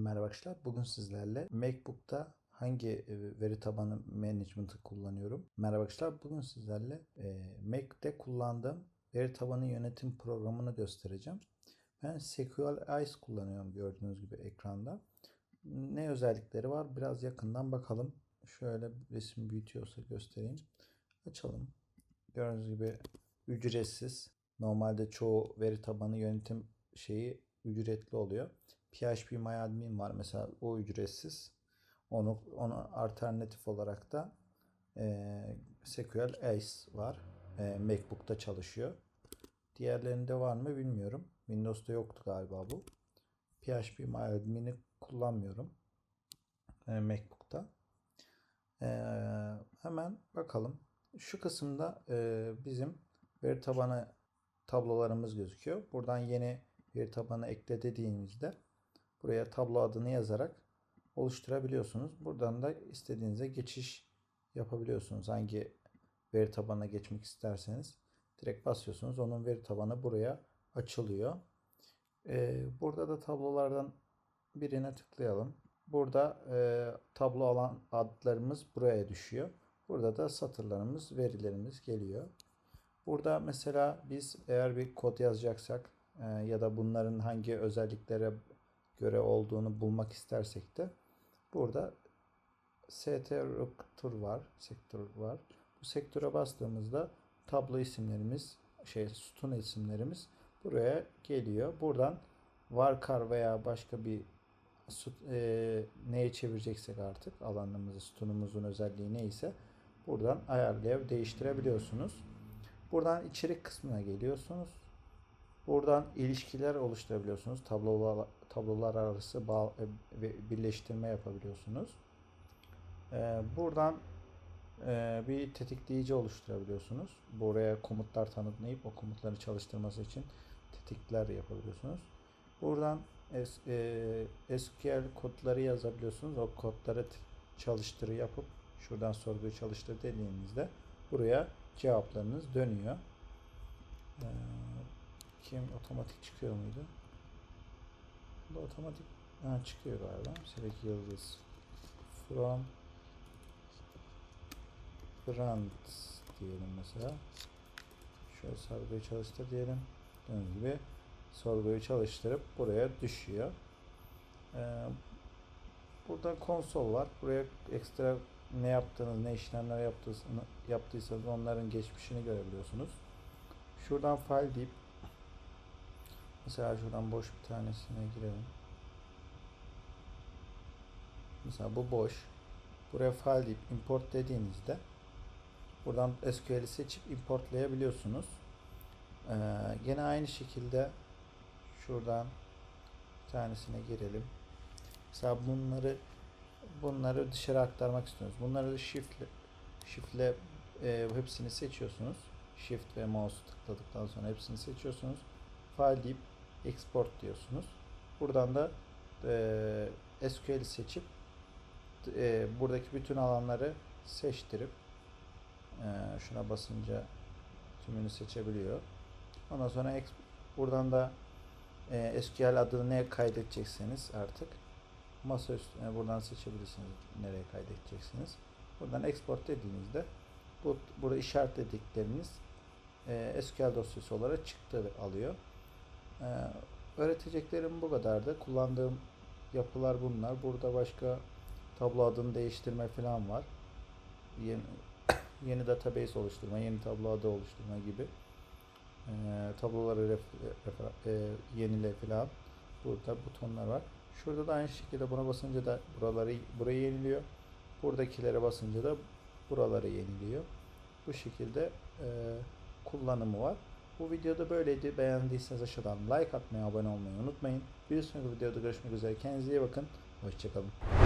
Merhaba arkadaşlar. Bugün sizlerle MacBook'ta hangi e, veri tabanı management'ı kullanıyorum? Merhaba arkadaşlar. Bugün sizlerle e, Mac'te kullandığım veri tabanı yönetim programını göstereceğim. Ben SQLice kullanıyorum gördüğünüz gibi ekranda. Ne özellikleri var? Biraz yakından bakalım. Şöyle resim büyütüyorsa göstereyim. Açalım. Gördüğünüz gibi ücretsiz. Normalde çoğu veri tabanı yönetim şeyi ücretli oluyor. PHP MyAdmin var mesela o ücretsiz. Onu ona alternatif olarak da e, SQL Ace var. E, MacBook'ta çalışıyor. Diğerlerinde var mı bilmiyorum. Windows'ta yoktu galiba bu. PHP MyAdmin'i kullanmıyorum. E, MacBook'ta. E, hemen bakalım. Şu kısımda e, bizim veri tabanı tablolarımız gözüküyor. Buradan yeni veri tabanı ekle dediğimizde buraya tablo adını yazarak oluşturabiliyorsunuz. Buradan da istediğinize geçiş yapabiliyorsunuz. Hangi veri tabanına geçmek isterseniz direkt basıyorsunuz. Onun veri tabanı buraya açılıyor. Ee, burada da tablolardan birine tıklayalım. Burada e, tablo alan adlarımız buraya düşüyor. Burada da satırlarımız, verilerimiz geliyor. Burada mesela biz eğer bir kod yazacaksak e, ya da bunların hangi özelliklere göre olduğunu bulmak istersek de burada sektör var, sektör var. Bu sektöre bastığımızda tablo isimlerimiz, şey sütun isimlerimiz buraya geliyor. Buradan varkar veya başka bir e, neye çevireceksek artık alanımızı, sütunumuzun özelliği neyse buradan ayarlayıp değiştirebiliyorsunuz. Buradan içerik kısmına geliyorsunuz. Buradan ilişkiler oluşturabiliyorsunuz. Tablolar, tablolar arası bağ, ve birleştirme yapabiliyorsunuz. Ee, buradan e, bir tetikleyici oluşturabiliyorsunuz. Buraya komutlar tanımlayıp o komutları çalıştırması için tetikler yapabiliyorsunuz. Buradan e, SQL kodları yazabiliyorsunuz. O kodları çalıştırı yapıp şuradan sorguyu çalıştır dediğinizde buraya cevaplarınız dönüyor. Ee, kim otomatik çıkıyor muydu? Bu otomatik ha, çıkıyor galiba. Select yıldız from brand diyelim mesela. Şöyle sorguyu çalıştır diyelim. Gördüğünüz gibi sorguyu çalıştırıp buraya düşüyor. Ee, burada konsol var. Buraya ekstra ne yaptığınız, ne işlemler yaptıysanız, yaptıysanız onların geçmişini görebiliyorsunuz. Şuradan file deyip mesela şuradan boş bir tanesine girelim. Mesela bu boş. Buraya file deyip import dediğinizde buradan SQL'i seçip importlayabiliyorsunuz. Ee, gene aynı şekilde şuradan bir tanesine girelim. Mesela bunları bunları dışarı aktarmak istiyoruz. Bunları da shift'le shift'le e, hepsini seçiyorsunuz. Shift ve mouse tıkladıktan sonra hepsini seçiyorsunuz. File deyip export diyorsunuz. Buradan da e, SQL'i seçip e, buradaki bütün alanları seçtirip e, şuna basınca tümünü seçebiliyor. Ondan sonra buradan da e, SQL adını ne kaydedecekseniz artık masa üstüne buradan seçebilirsiniz nereye kaydedeceksiniz. Buradan export dediğinizde bu burada işaretledikleriniz e, SQL dosyası olarak çıktı alıyor. E, öğreteceklerim bu kadardı. Kullandığım yapılar bunlar. Burada başka tablo adını değiştirme falan var. Yeni, yeni database oluşturma, yeni tablo adı oluşturma gibi. E, tabloları ref, ref, e, yenile falan. Burada butonlar var. Şurada da aynı şekilde buna basınca da buraları burayı yeniliyor. Buradakilere basınca da buraları yeniliyor. Bu şekilde e, kullanımı var. Bu videoda böyleydi. Beğendiyseniz aşağıdan like atmayı, abone olmayı unutmayın. Bir sonraki videoda görüşmek üzere. Kendinize iyi bakın. Hoşçakalın.